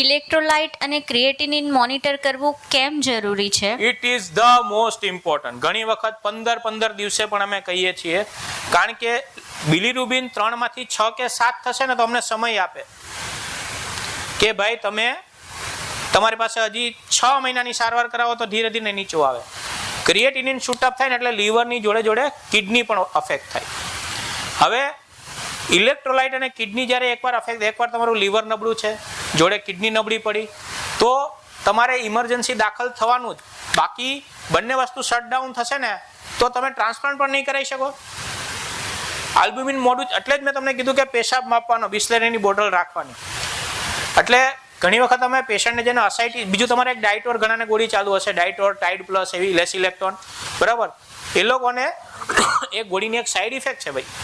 Electrolyte અને creatinine monitor કરવું કેમ જરૂરી છે? It is the most important ઘણી વખત પંદર પંદર દિવસે પણ અમે કહીએ છીએ, કારણ કે બિલીરુબિન ત્રણમાંથી છ કે સાત થશે ને તો અમને સમય આપે. કે ભાઈ, તમે તમારી પાસે હજી છ મહિનાની સારવાર કરાવો તો ધીરે ધીરે નીચું આવે. ક્રિએટિનિન શૂટઅપ થાય ને એટલે લીવરની જોડે જોડે કિડની પણ અફેક્ટ થાય. હવે ઇલેક્ટ્રોલાઇટ અને કિડની જ્યારે એકવાર અફેક્ટ એકવાર તમારું લીવર નબળું છે, જોડે કિડની નબળી પડી, તો તમારે ઇમરજન્સી દાખલ થવાનું જ. બાકી બંને વસ્તુ શટડાઉન થશે ને, તો તમે ટ્રાન્સપ્લાન્ટ પણ નહીં કરાવી શકો. આલ્બ્યુમિન મોડું એટલે જ મેં તમને કીધું કે પેશાબ માપવાનો, બિસ્લેરીની બોટલ રાખવાની. એટલે ઘણી વખત અમે પેશન્ટને જેને અસાઇટી બીજું તમારે એક ડાયટોર ઘણાને ગોળી ચાલુ હશે ડાયટોર ટાઇડ પ્લસ એવી લેસ ઇલેક્ટ્રોન બરાબર? એ લોકોને એ ગોળીની એક સાઈડ ઇફેક્ટ છે ભાઈ.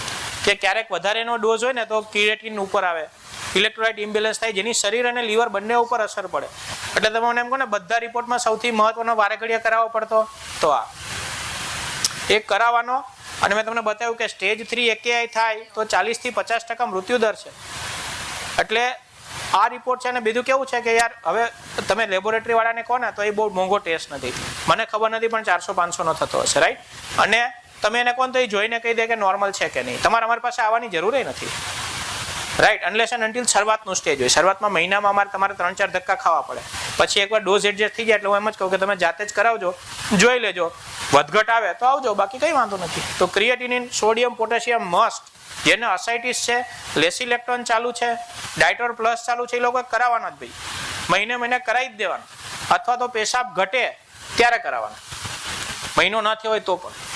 કે ક્યારેક વધારેનો ડોઝ હોય ને તો ક્રિએટિન ઉપર આવે. ઇલેક્ટ્રોલાઇટ ઇમ્બેલેન્સ થાય, જેની શરીર અને લીવર બંને ઉપર અસર પડે. એટલે તમે મને એમ કહો ને, બધા રિપોર્ટમાં સૌથી મહત્વનો વારે ઘડીએ કરાવવો પડતો? તો આ. એક કરાવવાનો, અને મેં તમને બતાવ્યું કે સ્ટેજ થ્રી એકેઆઈ થાય, તો ચાલીસથી પચાસ ટકા મૃત્યુદર છે. એટલે આ રિપોર્ટ છે અને બીજું કેવું છે કે યાર, હવે તમે લેબોરેટરી વાળાને કહો ને, તો એ બહુ મોંઘો ટેસ્ટ નથી. મને ખબર નથી, પણ ચારસો પાંચસોનો થતો હશે રાઈટ અને તમે એને કોણ તો એ જોઈને કહી દે કે નોર્મલ છે કે નહીં? તમારે અમારી પાસે આવવાની જરૂર નથી. રાઈટ અનલેસ એન્ડ અન્ટિલ શરૂઆતનું સ્ટેજ હોય. શરૂઆતમાં મહિનામાં અમારે તમારે ત્રણ ચાર ધક્કા ખાવા પડે. પછી એકવાર ડોઝ એડજસ્ટ થઈ જાય એટલે હું એમ જ કહું કે તમે જાતે જ કરાવજો. જોઈ લેજો. વધઘટ આવે તો આવજો. બાકી કંઈ વાંધો નથી. તો ક્રિએટિનિન સોડિયમ પોટેશિયમ મસ્ટ જેને અસાઇટીસ છે લેસિલેક્ટોન ચાલુ છે ડાયટોર પ્લસ ચાલુ છે, એ લોકો કરાવવાના જ ભાઈ. મહિને મહિને કરાવી જ દેવાનું. અથવા તો પેશાબ ઘટે ત્યારે કરાવવાનું મહિનો ન થયો હોય તો પણ.